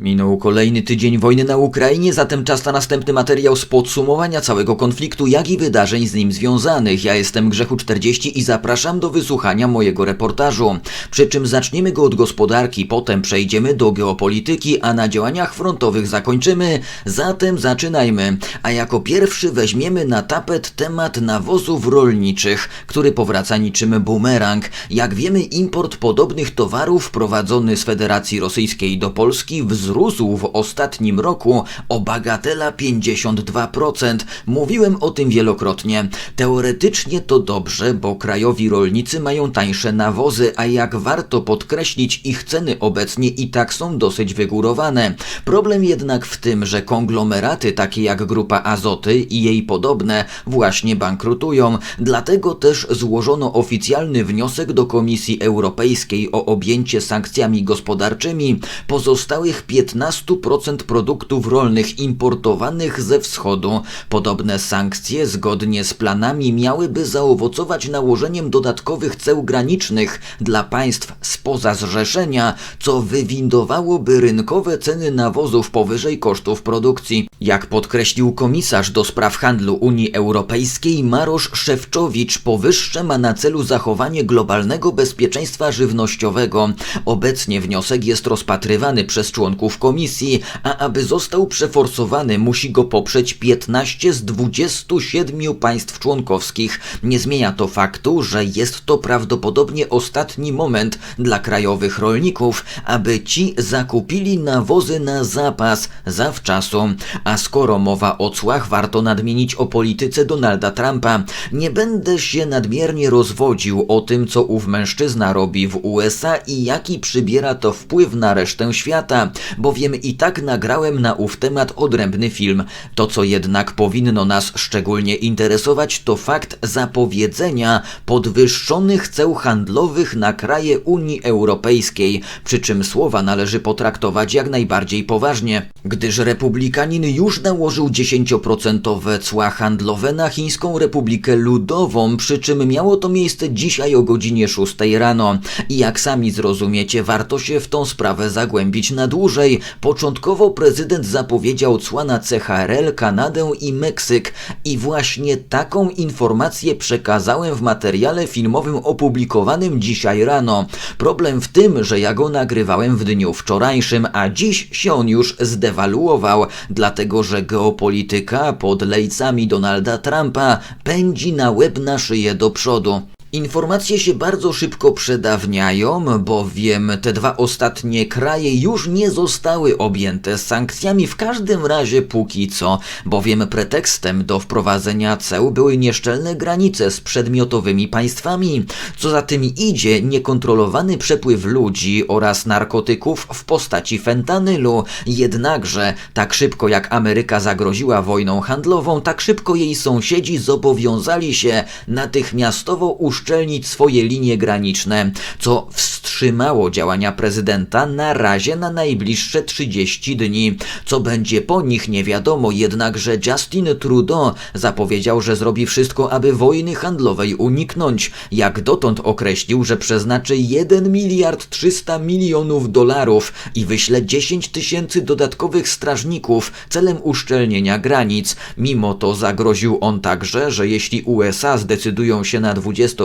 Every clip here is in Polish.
Minął kolejny tydzień wojny na Ukrainie, zatem czas na następny materiał z podsumowania całego konfliktu, jak i wydarzeń z nim związanych. Ja jestem Grzechu40 i zapraszam do wysłuchania mojego reportażu. Przy czym zaczniemy go od gospodarki, potem przejdziemy do geopolityki, a na działaniach frontowych zakończymy. Zatem zaczynajmy. A jako pierwszy weźmiemy na tapet temat nawozów rolniczych, który powraca niczym bumerang. Jak wiemy, import podobnych towarów prowadzony z Federacji Rosyjskiej do Polski wzrósł w ostatnim roku o bagatela 52%. Mówiłem o tym wielokrotnie. Teoretycznie to dobrze, bo krajowi rolnicy mają tańsze nawozy, a jak warto podkreślić, ich ceny obecnie i tak są dosyć wygórowane. Problem jednak w tym, że konglomeraty takie jak Grupa Azoty i jej podobne właśnie bankrutują. Dlatego też złożono oficjalny wniosek do Komisji Europejskiej o objęcie sankcjami gospodarczymi pozostałych 15% produktów rolnych importowanych ze wschodu. Podobne sankcje, zgodnie z planami, miałyby zaowocować nałożeniem dodatkowych ceł granicznych dla państw spoza zrzeszenia, co wywindowałoby rynkowe ceny nawozów powyżej kosztów produkcji. Jak podkreślił komisarz do spraw handlu Unii Europejskiej Marosz Szewczowicz, powyższe ma na celu zachowanie globalnego bezpieczeństwa żywnościowego. Obecnie wniosek jest rozpatrywany przez członków komisji, a aby został przeforsowany, musi go poprzeć 15 z 27 państw członkowskich. Nie zmienia to faktu, że jest to prawdopodobnie ostatni moment dla krajowych rolników, aby ci zakupili nawozy na zapas zawczasu. A skoro mowa o cłach, warto nadmienić o polityce Donalda Trumpa. Nie będę się nadmiernie rozwodził o tym, co ów mężczyzna robi w USA i jaki przybiera to wpływ na resztę świata, bowiem i tak nagrałem na ów temat odrębny film. To, co jednak powinno nas szczególnie interesować, to fakt zapowiedzenia podwyższonych ceł handlowych na kraje Unii Europejskiej, przy czym słowa należy potraktować jak najbardziej poważnie, gdyż republikanin już nałożył 10% cła handlowe na Chińską Republikę Ludową, przy czym miało to miejsce dzisiaj o godzinie 6 rano. I jak sami zrozumiecie, warto się w tą sprawę zagłębić na dłużej. Początkowo prezydent zapowiedział cła na CHRL, Kanadę i Meksyk i właśnie taką informację przekazałem w materiale filmowym opublikowanym dzisiaj rano. Problem w tym, że ja go nagrywałem w dniu wczorajszym, a dziś się on już zdewaluował, dlatego że geopolityka pod lejcami Donalda Trumpa pędzi na łeb na szyję do przodu. Informacje się bardzo szybko przedawniają, bowiem te dwa ostatnie kraje już nie zostały objęte sankcjami, w każdym razie póki co, bowiem pretekstem do wprowadzenia ceł były nieszczelne granice z przedmiotowymi państwami. Co za tym idzie, niekontrolowany przepływ ludzi oraz narkotyków w postaci fentanylu. Jednakże, tak szybko jak Ameryka zagroziła wojną handlową, tak szybko jej sąsiedzi zobowiązali się natychmiastowo uszczelnić swoje linie graniczne, co wstrzymało działania prezydenta na razie na najbliższe 30 dni. Co będzie po nich nie wiadomo, jednakże Justin Trudeau zapowiedział, że zrobi wszystko, aby wojny handlowej uniknąć. Jak dotąd określił, że przeznaczy 1 miliard 300 milionów dolarów i wyśle 10 tysięcy dodatkowych strażników celem uszczelnienia granic. Mimo to zagroził on także, że jeśli USA zdecydują się na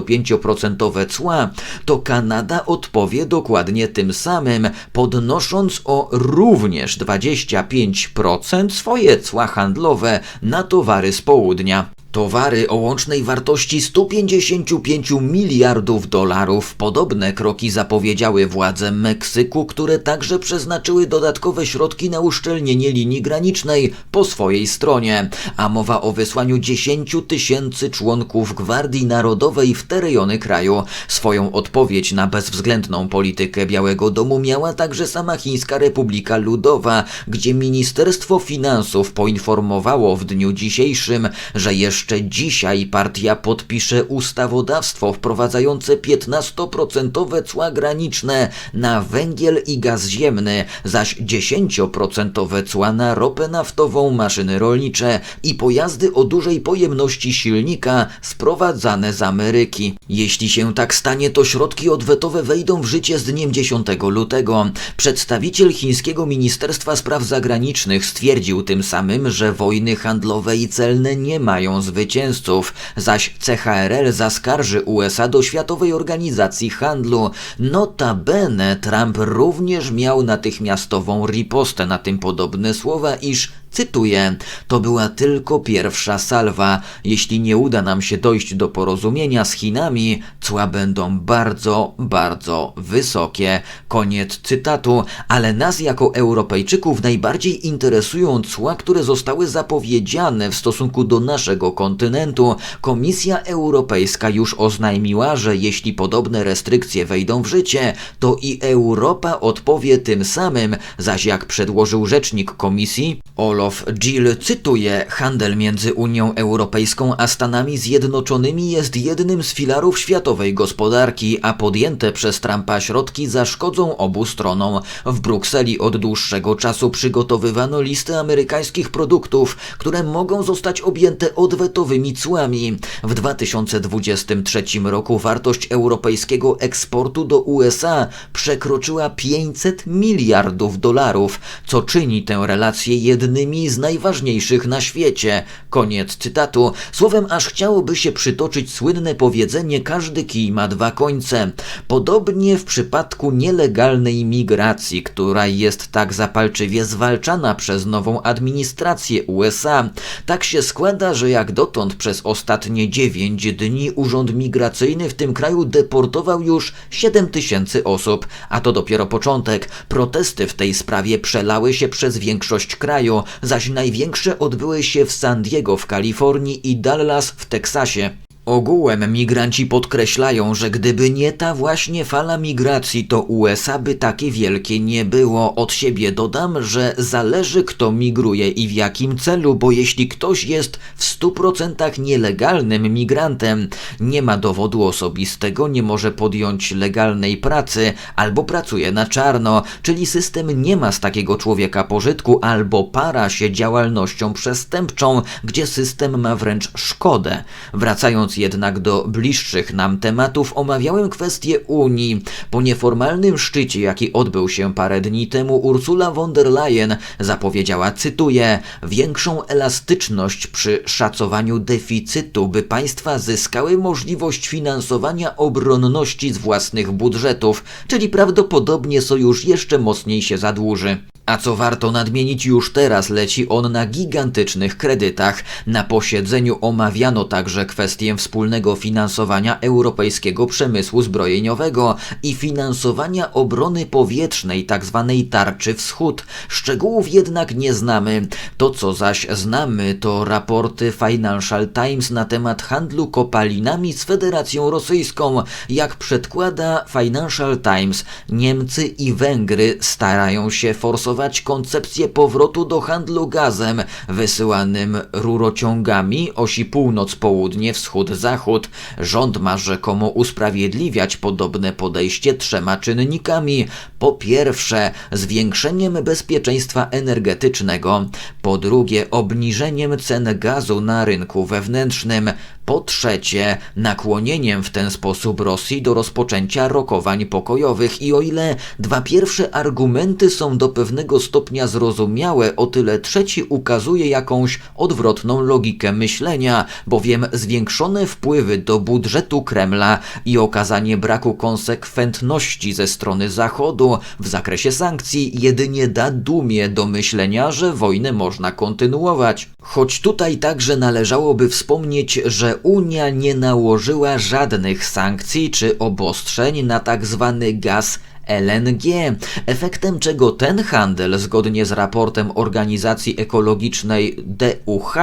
25% cła, to Kanada odpowie dokładnie tym samym, podnosząc o również 25% swoje cła handlowe na towary z południa. Towary o łącznej wartości 155 miliardów dolarów. Podobne kroki zapowiedziały władze Meksyku, które także przeznaczyły dodatkowe środki na uszczelnienie linii granicznej po swojej stronie. A mowa o wysłaniu 10 tysięcy członków Gwardii Narodowej w te rejony kraju. Swoją odpowiedź na bezwzględną politykę Białego Domu miała także sama Chińska Republika Ludowa, gdzie Ministerstwo Finansów poinformowało w dniu dzisiejszym, że jeszcze jeszcze dzisiaj partia podpisze ustawodawstwo wprowadzające 15% cła graniczne na węgiel i gaz ziemny, zaś 10% cła na ropę naftową, maszyny rolnicze i pojazdy o dużej pojemności silnika sprowadzane z Ameryki. Jeśli się tak stanie, to środki odwetowe wejdą w życie z dniem 10 lutego. Przedstawiciel chińskiego Ministerstwa Spraw Zagranicznych stwierdził tym samym, że wojny handlowe i celne nie mają zwycięzców, zaś CHRL zaskarży USA do Światowej Organizacji Handlu. Notabene Trump również miał natychmiastową ripostę na tym podobne słowa, iż Cytuję: To była tylko pierwsza salwa. Jeśli nie uda nam się dojść do porozumienia z Chinami, cła będą bardzo, bardzo wysokie. Koniec cytatu. Ale nas jako Europejczyków najbardziej interesują cła, które zostały zapowiedziane w stosunku do naszego kontynentu. Komisja Europejska już oznajmiła, że jeśli podobne restrykcje wejdą w życie, to i Europa odpowie tym samym, zaś jak przedłożył rzecznik komisji, Olof Gill cytuje: Handel między Unią Europejską a Stanami Zjednoczonymi jest jednym z filarów światowej gospodarki, a podjęte przez Trumpa środki zaszkodzą obu stronom. W Brukseli od dłuższego czasu przygotowywano listy amerykańskich produktów, które mogą zostać objęte odwetowymi cłami. W 2023 roku wartość europejskiego eksportu do USA przekroczyła 500 miliardów dolarów, co czyni tę relację jednymi z najważniejszych na świecie. Koniec cytatu. Słowem, aż chciałoby się przytoczyć słynne powiedzenie: każdy kij ma dwa końce. Podobnie w przypadku nielegalnej migracji, która jest tak zapalczywie zwalczana przez nową administrację USA. Tak się składa, że jak dotąd przez ostatnie 9 dni Urząd Migracyjny w tym kraju deportował już 7 tysięcy osób, a to dopiero początek. Protesty w tej sprawie przelały się przez większość kraju zaś największe odbyły się w San Diego w Kalifornii i Dallas w Teksasie. Ogółem migranci podkreślają, że gdyby nie ta właśnie fala migracji, to USA by takie wielkie nie było. Od siebie dodam, że zależy kto migruje i w jakim celu, bo jeśli ktoś jest w 100% nielegalnym migrantem, nie ma dowodu osobistego, nie może podjąć legalnej pracy albo pracuje na czarno, czyli system nie ma z takiego człowieka pożytku albo para się działalnością przestępczą, gdzie system ma wręcz szkodę. Wracając jednak do bliższych nam tematów, omawiałem kwestię Unii. Po nieformalnym szczycie, jaki odbył się parę dni temu, Ursula von der Leyen zapowiedziała, cytuję, większą elastyczność przy szacowaniu deficytu, by państwa zyskały możliwość finansowania obronności z własnych budżetów, czyli prawdopodobnie sojusz jeszcze mocniej się zadłuży. A co warto nadmienić, już teraz leci on na gigantycznych kredytach. Na posiedzeniu omawiano także kwestię wspólnego finansowania europejskiego przemysłu zbrojeniowego i finansowania obrony powietrznej, tzw. Tak tarczy wschód. Szczegółów jednak nie znamy. To co zaś znamy to raporty Financial Times na temat handlu kopalinami z Federacją Rosyjską. Jak przedkłada Financial Times, Niemcy i Węgry starają się forsować koncepcję powrotu do handlu gazem wysyłanym rurociągami osi północ-południe, wschód-zachód. Rząd ma rzekomo usprawiedliwiać podobne podejście trzema czynnikami. Po pierwsze, zwiększeniem bezpieczeństwa energetycznego, po drugie, obniżeniem cen gazu na rynku wewnętrznym, po trzecie, nakłonieniem w ten sposób Rosji do rozpoczęcia rokowań pokojowych i o ile dwa pierwsze argumenty są do pewnego stopnia zrozumiałe, o tyle trzeci ukazuje jakąś odwrotną logikę myślenia, bowiem zwiększone wpływy do budżetu Kremla i okazanie braku konsekwentności ze strony Zachodu w zakresie sankcji jedynie da dumie do myślenia, że wojnę można kontynuować. Choć tutaj także należałoby wspomnieć, że Unia nie nałożyła żadnych sankcji czy obostrzeń na tzw. Tak gaz LNG, efektem czego ten handel, zgodnie z raportem organizacji ekologicznej DUH,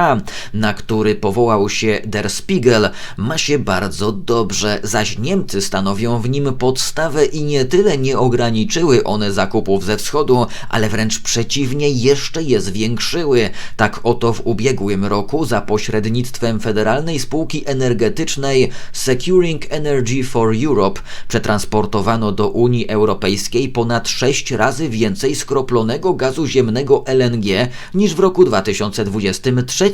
na który powołał się Der Spiegel, ma się bardzo dobrze, zaś Niemcy stanowią w nim podstawę i nie tyle nie ograniczyły one zakupów ze wschodu, ale wręcz przeciwnie, jeszcze je zwiększyły. Tak oto w ubiegłym roku za pośrednictwem Federalnej Spółki Energetycznej Securing Energy for Europe przetransportowano do Unii Europejskiej ponad 6 razy więcej skroplonego gazu ziemnego LNG niż w roku 2023.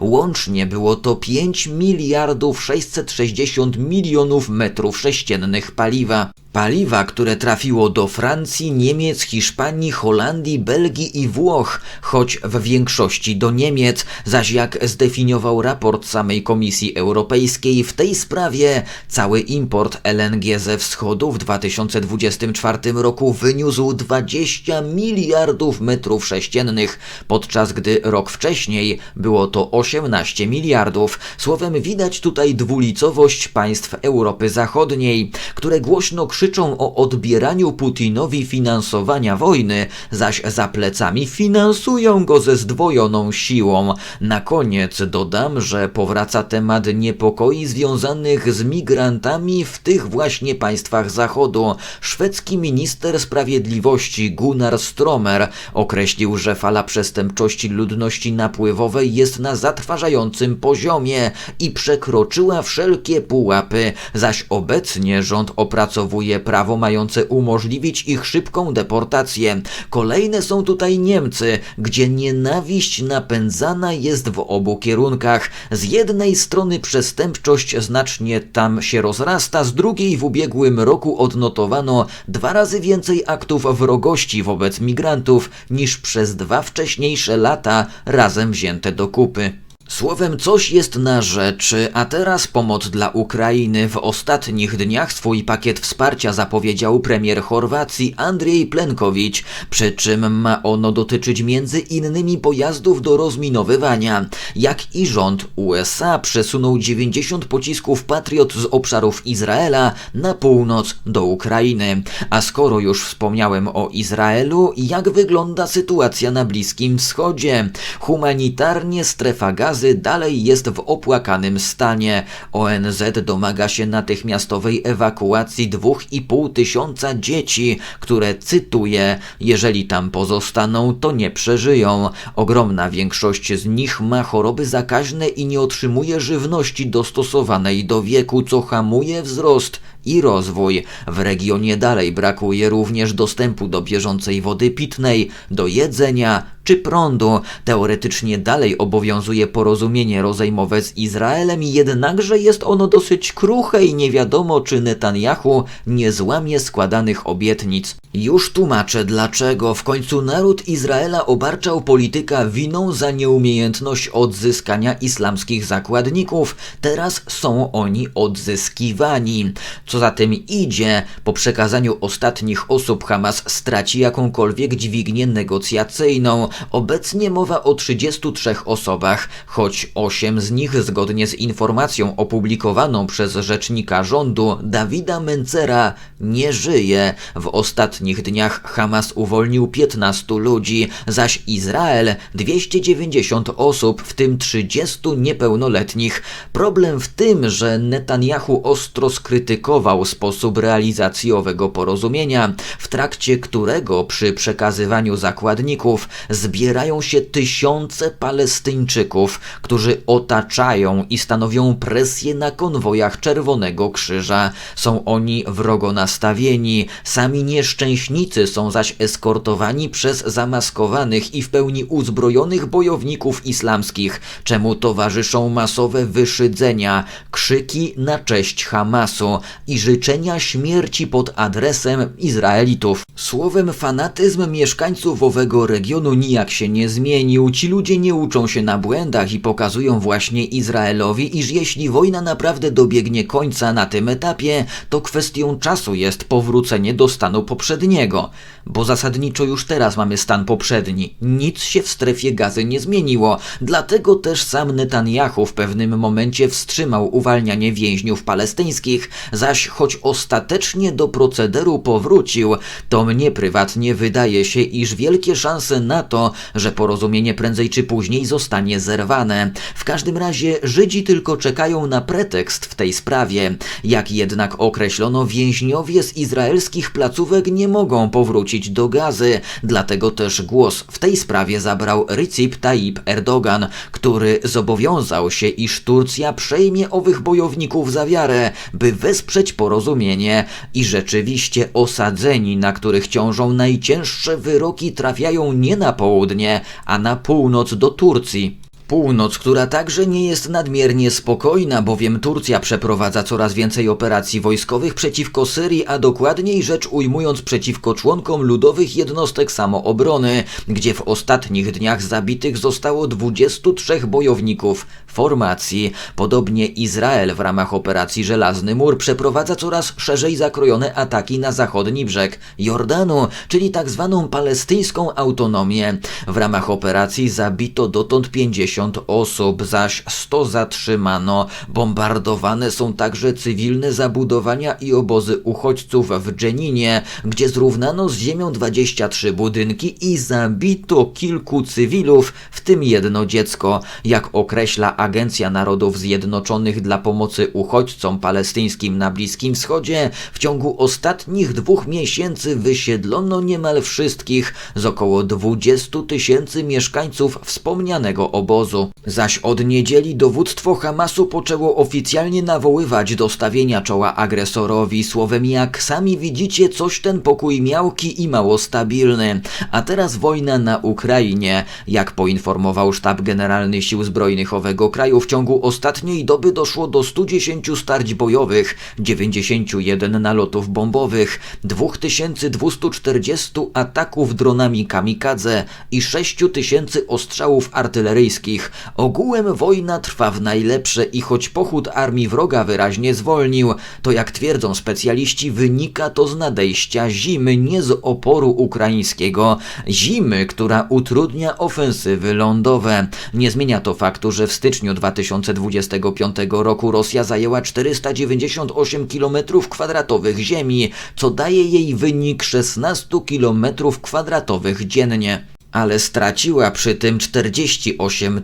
Łącznie było to 5 miliardów 660 milionów metrów sześciennych paliwa. Paliwa, które trafiło do Francji, Niemiec, Hiszpanii, Holandii, Belgii i Włoch, choć w większości do Niemiec, zaś jak zdefiniował raport samej Komisji Europejskiej w tej sprawie, cały import LNG ze wschodu w 2024 roku wyniósł 20 miliardów metrów sześciennych, podczas gdy rok wcześniej było to 18 miliardów. Słowem widać tutaj dwulicowość państw Europy Zachodniej, które głośno krzyczą krzyczą o odbieraniu Putinowi finansowania wojny, zaś za plecami finansują go ze zdwojoną siłą. Na koniec dodam, że powraca temat niepokoi związanych z migrantami w tych właśnie państwach Zachodu. Szwedzki minister sprawiedliwości Gunnar Stromer określił, że fala przestępczości ludności napływowej jest na zatrważającym poziomie i przekroczyła wszelkie pułapy, zaś obecnie rząd opracowuje prawo mające umożliwić ich szybką deportację. Kolejne są tutaj Niemcy, gdzie nienawiść napędzana jest w obu kierunkach. Z jednej strony przestępczość znacznie tam się rozrasta, z drugiej w ubiegłym roku odnotowano dwa razy więcej aktów wrogości wobec migrantów niż przez dwa wcześniejsze lata razem wzięte do kupy. Słowem, coś jest na rzeczy, a teraz pomoc dla Ukrainy. W ostatnich dniach swój pakiet wsparcia zapowiedział premier Chorwacji Andrzej Plenkowicz, przy czym ma ono dotyczyć między innymi pojazdów do rozminowywania. Jak i rząd USA przesunął 90 pocisków Patriot z obszarów Izraela na północ do Ukrainy. A skoro już wspomniałem o Izraelu, jak wygląda sytuacja na Bliskim Wschodzie? Humanitarnie strefa gazy gazy dalej jest w opłakanym stanie. ONZ domaga się natychmiastowej ewakuacji 2,5 tysiąca dzieci, które, cytuję, jeżeli tam pozostaną, to nie przeżyją. Ogromna większość z nich ma choroby zakaźne i nie otrzymuje żywności dostosowanej do wieku, co hamuje wzrost i rozwój. W regionie dalej brakuje również dostępu do bieżącej wody pitnej, do jedzenia, czy prądu. Teoretycznie dalej obowiązuje porozumienie rozejmowe z Izraelem, jednakże jest ono dosyć kruche i nie wiadomo, czy Netanyahu nie złamie składanych obietnic. Już tłumaczę dlaczego. W końcu naród Izraela obarczał polityka winą za nieumiejętność odzyskania islamskich zakładników. Teraz są oni odzyskiwani. Co za tym idzie, po przekazaniu ostatnich osób Hamas straci jakąkolwiek dźwignię negocjacyjną. Obecnie mowa o 33 osobach, choć 8 z nich, zgodnie z informacją opublikowaną przez rzecznika rządu Dawida Mencera, nie żyje. W ostatnich dniach Hamas uwolnił 15 ludzi, zaś Izrael 290 osób, w tym 30 niepełnoletnich. Problem w tym, że Netanyahu ostro skrytykował sposób realizacji owego porozumienia, w trakcie którego przy przekazywaniu zakładników zbierają się tysiące Palestyńczyków, którzy otaczają i stanowią presję na konwojach Czerwonego Krzyża. Są oni wrogo nastawieni, sami nieszczęśnicy są zaś eskortowani przez zamaskowanych i w pełni uzbrojonych bojowników islamskich, czemu towarzyszą masowe wyszydzenia, krzyki na cześć Hamasu życzenia śmierci pod adresem Izraelitów. Słowem fanatyzm mieszkańców owego regionu nijak się nie zmienił. Ci ludzie nie uczą się na błędach i pokazują właśnie Izraelowi, iż jeśli wojna naprawdę dobiegnie końca na tym etapie, to kwestią czasu jest powrócenie do stanu poprzedniego. Bo zasadniczo już teraz mamy stan poprzedni. Nic się w strefie gazy nie zmieniło. Dlatego też sam Netanyahu w pewnym momencie wstrzymał uwalnianie więźniów palestyńskich, zaś zaś choć ostatecznie do procederu powrócił, to mnie prywatnie wydaje się, iż wielkie szanse na to, że porozumienie prędzej czy później zostanie zerwane. W każdym razie Żydzi tylko czekają na pretekst w tej sprawie. Jak jednak określono, więźniowie z izraelskich placówek nie mogą powrócić do Gazy, dlatego też głos w tej sprawie zabrał Recep Tayyip Erdogan, który zobowiązał się, iż Turcja przejmie owych bojowników za wiarę, by wesprzeć porozumienie i rzeczywiście osadzeni, na których ciążą najcięższe wyroki, trafiają nie na południe, a na północ do Turcji. Północ, która także nie jest nadmiernie spokojna, bowiem Turcja przeprowadza coraz więcej operacji wojskowych przeciwko Syrii, a dokładniej rzecz ujmując przeciwko członkom ludowych jednostek samoobrony, gdzie w ostatnich dniach zabitych zostało 23 bojowników formacji. Podobnie Izrael w ramach operacji Żelazny Mur przeprowadza coraz szerzej zakrojone ataki na zachodni brzeg Jordanu, czyli tak zwaną palestyńską autonomię. W ramach operacji zabito dotąd 50 50 osób, zaś 100 zatrzymano. Bombardowane są także cywilne zabudowania i obozy uchodźców w Dżeninie, gdzie zrównano z ziemią 23 budynki i zabito kilku cywilów, w tym jedno dziecko. Jak określa Agencja Narodów Zjednoczonych dla pomocy uchodźcom palestyńskim na Bliskim Wschodzie, w ciągu ostatnich dwóch miesięcy wysiedlono niemal wszystkich z około 20 tysięcy mieszkańców wspomnianego obozu obozu. Zaś od niedzieli dowództwo Hamasu poczęło oficjalnie nawoływać do stawienia czoła agresorowi. Słowem jak sami widzicie, coś ten pokój miałki i mało stabilny. A teraz wojna na Ukrainie. Jak poinformował sztab generalny sił zbrojnych owego kraju, w ciągu ostatniej doby doszło do 110 starć bojowych, 91 nalotów bombowych, 2240 ataków dronami kamikadze i 6000 ostrzałów artyleryjskich Ogółem wojna trwa w najlepsze i choć pochód armii wroga wyraźnie zwolnił, to jak twierdzą specjaliści wynika to z nadejścia zimy, nie z oporu ukraińskiego. Zimy, która utrudnia ofensywy lądowe. Nie zmienia to faktu, że w styczniu 2025 roku Rosja zajęła 498 km2 ziemi, co daje jej wynik 16 km2 dziennie ale straciła przy tym 48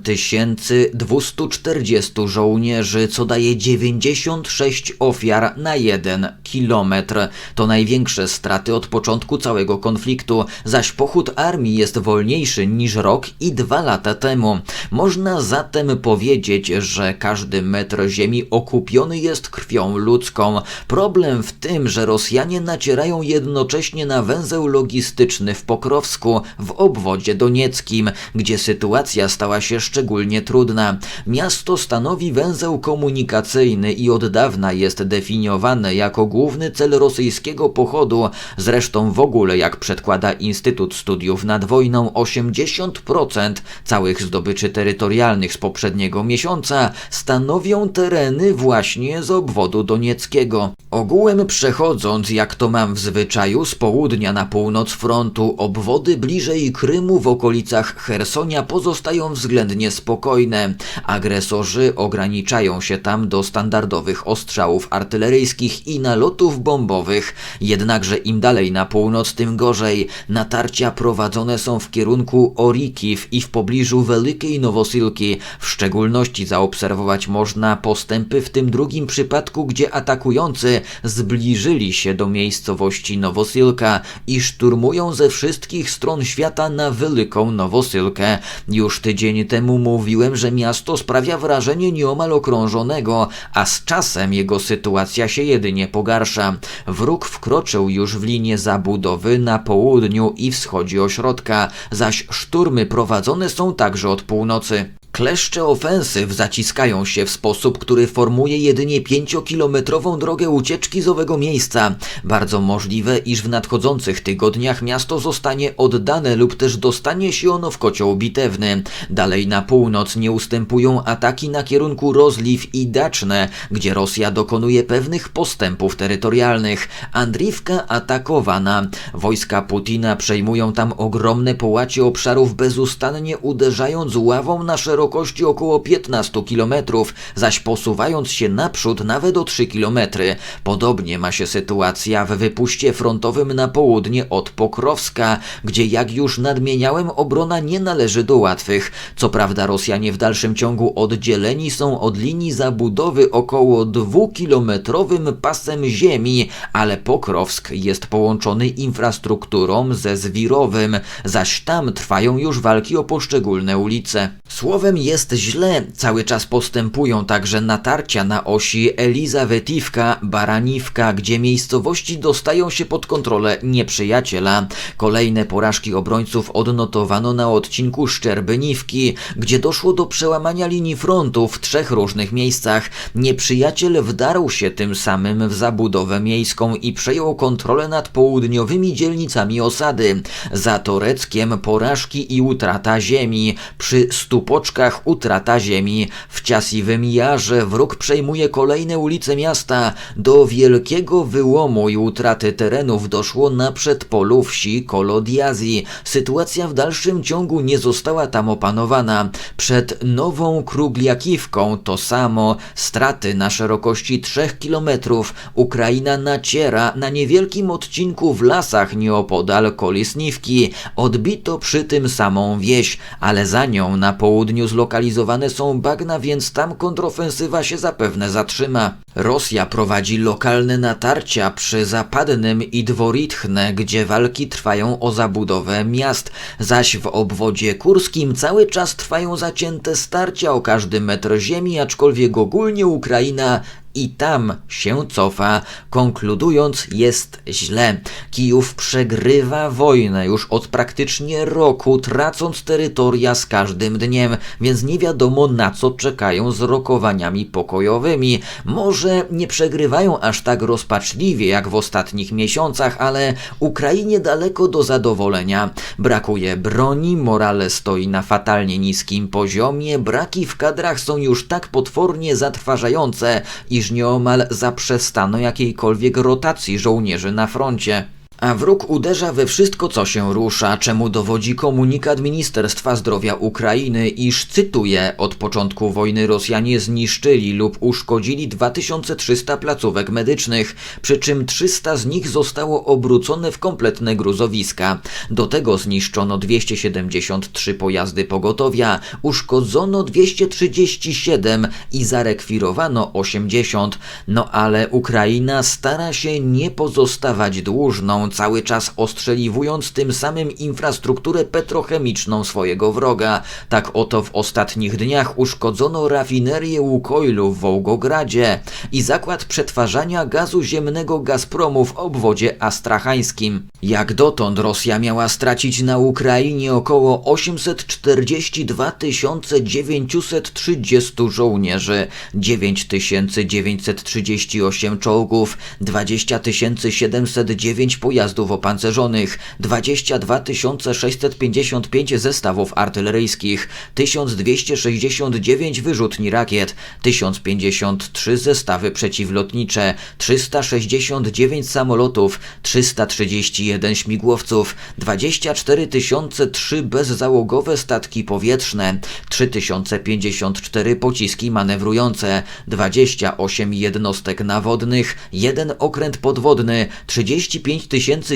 240 żołnierzy, co daje 96 ofiar na jeden kilometr. To największe straty od początku całego konfliktu, zaś pochód armii jest wolniejszy niż rok i dwa lata temu. Można zatem powiedzieć, że każdy metr ziemi okupiony jest krwią ludzką. Problem w tym, że Rosjanie nacierają jednocześnie na węzeł logistyczny w Pokrowsku w obwodzie obwodzie donieckim, gdzie sytuacja stała się szczególnie trudna. Miasto stanowi węzeł komunikacyjny i od dawna jest definiowane jako główny cel rosyjskiego pochodu, zresztą w ogóle jak przedkłada Instytut Studiów nad Wojną 80% całych zdobyczy terytorialnych z poprzedniego miesiąca stanowią tereny właśnie z obwodu donieckiego. Ogółem przechodząc, jak to mam w zwyczaju, z południa na północ frontu, obwody bliżej Krymu w okolicach Hersonia pozostają względnie spokojne. Agresorzy ograniczają się tam do standardowych ostrzałów artyleryjskich i nalotów bombowych, jednakże im dalej na północ, tym gorzej. Natarcia prowadzone są w kierunku Orikiw i w pobliżu Wielkiej Nowosilki. W szczególności zaobserwować można postępy w tym drugim przypadku, gdzie atakujący zbliżyli się do miejscowości Nowosilka i szturmują ze wszystkich stron świata na wielką Nowosylkę. Już tydzień temu mówiłem, że miasto sprawia wrażenie nieomal okrążonego, a z czasem jego sytuacja się jedynie pogarsza. Wróg wkroczył już w linię zabudowy na południu i wschodzie ośrodka, zaś szturmy prowadzone są także od północy. Kleszcze ofensyw zaciskają się w sposób, który formuje jedynie pięciokilometrową drogę ucieczki z owego miejsca. Bardzo możliwe, iż w nadchodzących tygodniach miasto zostanie oddane lub też dostanie się ono w kocioł bitewny. Dalej na północ nie ustępują ataki na kierunku Rozliw i Daczne, gdzie Rosja dokonuje pewnych postępów terytorialnych. Andriwka atakowana. Wojska Putina przejmują tam ogromne połacie obszarów bezustannie uderzając ławą na szerokość szerokości około 15 km, zaś posuwając się naprzód nawet o 3 km. Podobnie ma się sytuacja w wypuście frontowym na południe od Pokrowska, gdzie jak już nadmieniałem obrona nie należy do łatwych. Co prawda Rosjanie w dalszym ciągu oddzieleni są od linii zabudowy około dwukilometrowym pasem ziemi, ale Pokrowsk jest połączony infrastrukturą ze Zwirowym, zaś tam trwają już walki o poszczególne ulice. Słowem jest źle, cały czas postępują także natarcia na osi Elizawetiwka-Baraniwka, gdzie miejscowości dostają się pod kontrolę nieprzyjaciela. Kolejne porażki obrońców odnotowano na odcinku Szczerbyniwki, gdzie doszło do przełamania linii frontu w trzech różnych miejscach. Nieprzyjaciel wdarł się tym samym w zabudowę miejską i przejął kontrolę nad południowymi dzielnicami osady. Za Toreckiem porażki i utrata ziemi. Przy Stupoczkach utrata ziemi. W Ciasiwym Jarze wróg przejmuje kolejne ulice miasta. Do wielkiego wyłomu i utraty terenów doszło na przedpolu wsi Kolodiazji. Sytuacja w dalszym ciągu nie została tam opanowana. Przed Nową Krugliakiwką to samo. Straty na szerokości 3 kilometrów. Ukraina naciera na niewielkim odcinku w lasach nieopodal Kolisniwki. Odbito przy tym samą wieś, ale za nią na południu zlokalizowane są bagna, więc tam kontrofensywa się zapewne zatrzyma. Rosja prowadzi lokalne natarcia przy Zapadnym i Dworitchne, gdzie walki trwają o zabudowę miast, zaś w obwodzie kurskim cały czas trwają zacięte starcia o każdy metr ziemi, aczkolwiek ogólnie Ukraina i tam się cofa. Konkludując, jest źle. Kijów przegrywa wojnę już od praktycznie roku, tracąc terytoria z każdym dniem, więc nie wiadomo na co czekają z rokowaniami pokojowymi. Może nie przegrywają aż tak rozpaczliwie jak w ostatnich miesiącach, ale Ukrainie daleko do zadowolenia. Brakuje broni, morale stoi na fatalnie niskim poziomie, braki w kadrach są już tak potwornie zatrważające, iż nieomal zaprzestano jakiejkolwiek rotacji żołnierzy na froncie. A wróg uderza we wszystko, co się rusza, czemu dowodzi komunikat Ministerstwa Zdrowia Ukrainy, iż cytuję: Od początku wojny Rosjanie zniszczyli lub uszkodzili 2300 placówek medycznych, przy czym 300 z nich zostało obrócone w kompletne gruzowiska. Do tego zniszczono 273 pojazdy pogotowia, uszkodzono 237 i zarekwirowano 80. No ale Ukraina stara się nie pozostawać dłużną cały czas ostrzeliwując tym samym infrastrukturę petrochemiczną swojego wroga. Tak oto w ostatnich dniach uszkodzono rafinerię Łukoilu w Wołgogradzie i zakład przetwarzania gazu ziemnego Gazpromu w obwodzie astrachańskim. Jak dotąd Rosja miała stracić na Ukrainie około 842 930 żołnierzy, 9938 czołgów, 20 709 pojazdów, pojazdów opancerzonych, 22 655 zestawów artyleryjskich, 1269 wyrzutni rakiet, 1053 zestawy przeciwlotnicze, 369 samolotów, 331 śmigłowców, 24 003 bezzałogowe statki powietrzne, 3054 pociski manewrujące, 28 jednostek nawodnych, 1 okręt podwodny, 35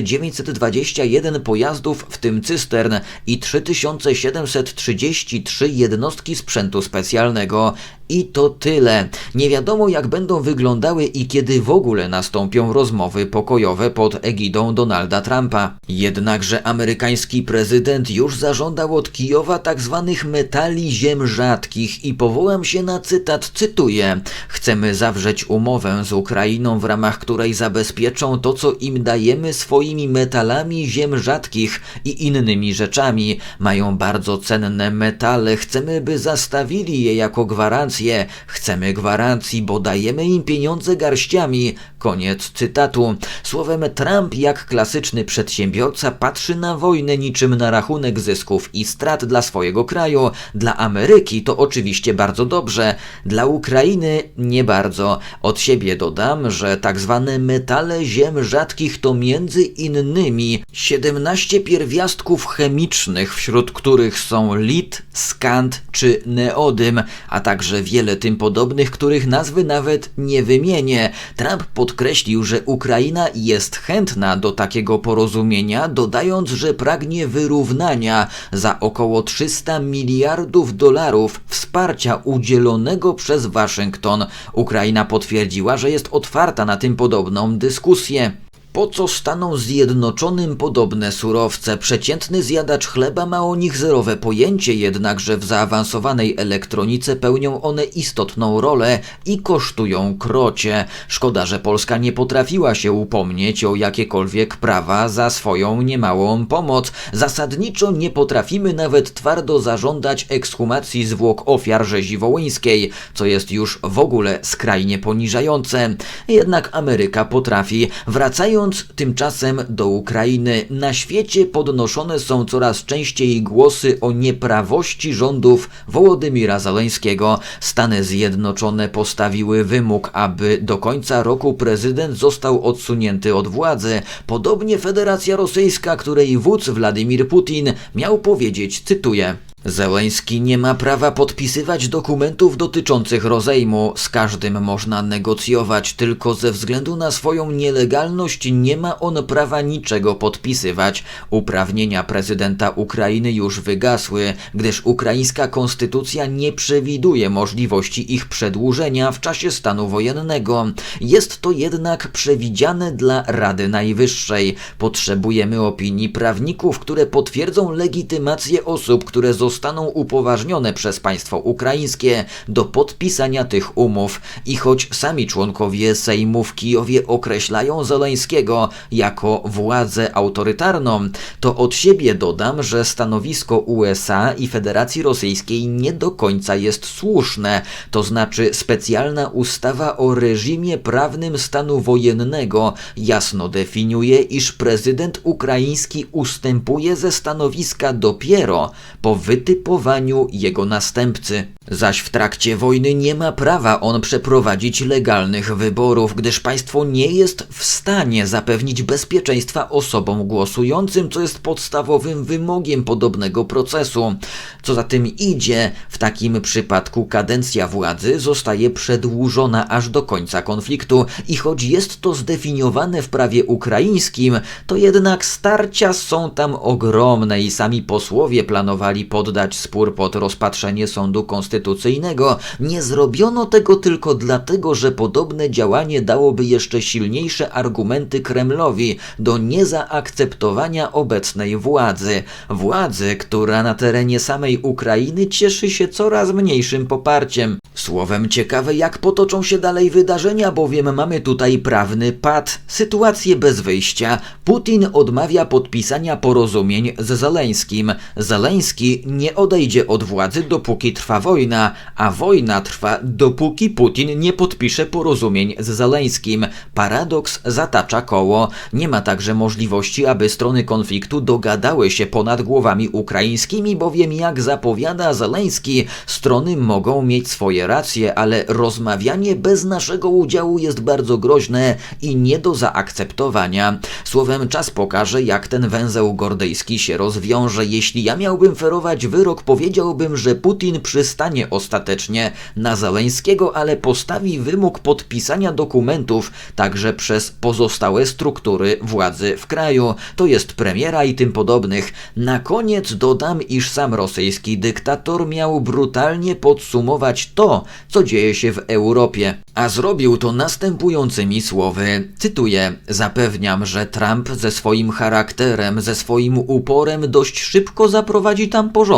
921 pojazdów, w tym cystern i 3733 jednostki sprzętu specjalnego. I to tyle. Nie wiadomo jak będą wyglądały i kiedy w ogóle nastąpią rozmowy pokojowe pod egidą Donalda Trumpa. Jednakże amerykański prezydent już zażądał od Kijowa tzw. Tak metali ziem rzadkich i powołam się na cytat, cytuję: Chcemy zawrzeć umowę z Ukrainą, w ramach której zabezpieczą to, co im dajemy swoimi metalami ziem rzadkich i innymi rzeczami. Mają bardzo cenne metale, chcemy, by zastawili je jako gwarancję gwarancje. Chcemy gwarancji, bo dajemy im pieniądze garściami. Koniec cytatu. Słowem, Trump jak klasyczny przedsiębiorca patrzy na wojnę niczym na rachunek zysków i strat dla swojego kraju. Dla Ameryki to oczywiście bardzo dobrze, dla Ukrainy nie bardzo. Od siebie dodam, że tak zwane metale ziem rzadkich to między innymi 17 pierwiastków chemicznych, wśród których są lit, skant czy neodym, a także wiele tym podobnych, których nazwy nawet nie wymienię. Trump podkreślił, że Ukraina jest chętna do takiego porozumienia, dodając, że pragnie wyrównania za około 300 miliardów dolarów wsparcia udzielonego przez Waszyngton. Ukraina potwierdziła, że jest otwarta na tym podobną dyskusję. Po co staną zjednoczonym podobne surowce? Przeciętny zjadacz chleba ma o nich zerowe pojęcie, jednakże w zaawansowanej elektronice pełnią one istotną rolę i kosztują krocie. Szkoda, że Polska nie potrafiła się upomnieć o jakiekolwiek prawa za swoją niemałą pomoc. Zasadniczo nie potrafimy nawet twardo zażądać ekshumacji zwłok ofiar rzezi wołyńskiej, co jest już w ogóle skrajnie poniżające. Jednak Ameryka potrafi. Wracając tymczasem do Ukrainy, na świecie podnoszone są coraz częściej głosy o nieprawości rządów Wołodymira Zaleńskiego. Stany Zjednoczone postawiły wymóg, aby do końca roku prezydent został odsunięty od władzy. Podobnie Federacja Rosyjska, której wódz Władimir Putin miał powiedzieć, cytuję: Zełęński nie ma prawa podpisywać dokumentów dotyczących rozejmu. Z każdym można negocjować, tylko ze względu na swoją nielegalność nie ma on prawa niczego podpisywać. Uprawnienia prezydenta Ukrainy już wygasły, gdyż ukraińska konstytucja nie przewiduje możliwości ich przedłużenia w czasie stanu wojennego. Jest to jednak przewidziane dla Rady Najwyższej. Potrzebujemy opinii prawników, które potwierdzą legitymację osób, które zostały zostaną upoważnione przez państwo ukraińskie do podpisania tych umów. I choć sami członkowie Sejmu w Kijowie określają Zeleńskiego jako władzę autorytarną, to od siebie dodam, że stanowisko USA i Federacji Rosyjskiej nie do końca jest słuszne, to znaczy specjalna ustawa o reżimie prawnym stanu wojennego jasno definiuje, iż prezydent ukraiński ustępuje ze stanowiska dopiero po wytyczeniu wytypowaniu jego następcy. Zaś w trakcie wojny nie ma prawa on przeprowadzić legalnych wyborów, gdyż państwo nie jest w stanie zapewnić bezpieczeństwa osobom głosującym, co jest podstawowym wymogiem podobnego procesu. Co za tym idzie, w takim przypadku kadencja władzy zostaje przedłużona aż do końca konfliktu i choć jest to zdefiniowane w prawie ukraińskim, to jednak starcia są tam ogromne i sami posłowie planowali poddać spór pod rozpatrzenie sądu konstytucyjnego. Nie zrobiono tego tylko dlatego, że podobne działanie dałoby jeszcze silniejsze argumenty Kremlowi do niezaakceptowania obecnej władzy. Władzy, która na terenie samej Ukrainy cieszy się coraz mniejszym poparciem. Słowem ciekawe, jak potoczą się dalej wydarzenia, bowiem mamy tutaj prawny pad, sytuację bez wyjścia. Putin odmawia podpisania porozumień z Zeleńskim. Zeleński nie odejdzie od władzy, dopóki trwa wojna a wojna trwa dopóki Putin nie podpisze porozumień z Zeleńskim. Paradoks zatacza koło. Nie ma także możliwości, aby strony konfliktu dogadały się ponad głowami ukraińskimi, bowiem jak zapowiada Zeleński, strony mogą mieć swoje racje, ale rozmawianie bez naszego udziału jest bardzo groźne i nie do zaakceptowania. Słowem, czas pokaże, jak ten węzeł gordyjski się rozwiąże. Jeśli ja miałbym ferować wyrok, powiedziałbym, że Putin przystanie ostatecznie na Zaleńskiego, ale postawi wymóg podpisania dokumentów także przez pozostałe struktury władzy w kraju, to jest premiera i tym podobnych. Na koniec dodam, iż sam rosyjski dyktator miał brutalnie podsumować to, co dzieje się w Europie, a zrobił to następującymi słowy. Cytuję: Zapewniam, że Trump ze swoim charakterem, ze swoim uporem dość szybko zaprowadzi tam porządek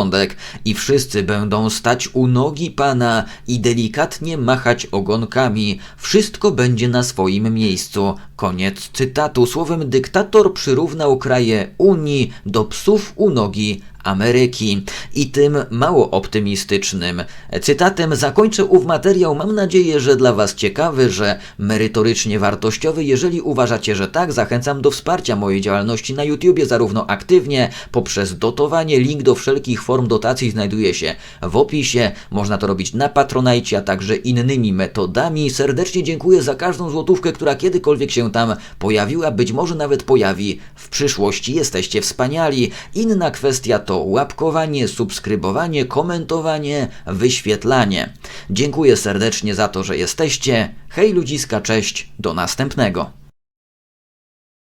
i wszyscy będą stać u nogi Pana i delikatnie machać ogonkami. Wszystko będzie na swoim miejscu. Koniec cytatu. Słowem dyktator przyrównał kraje Unii do psów u nogi Ameryki. I tym mało optymistycznym cytatem zakończę ów materiał. Mam nadzieję, że dla Was ciekawy, że merytorycznie wartościowy. Jeżeli uważacie, że tak, zachęcam do wsparcia mojej działalności na YouTubie, zarówno aktywnie poprzez dotowanie. Link do wszelkich form dotacji znajduje się w opisie. Można to robić na Patronite, a także innymi metodami. Serdecznie dziękuję za każdą złotówkę, która kiedykolwiek tam pojawiła, być może nawet pojawi w przyszłości. Jesteście wspaniali. Inna kwestia to łapkowanie, subskrybowanie, komentowanie, wyświetlanie. Dziękuję serdecznie za to, że jesteście. Hej ludziska, cześć, do następnego.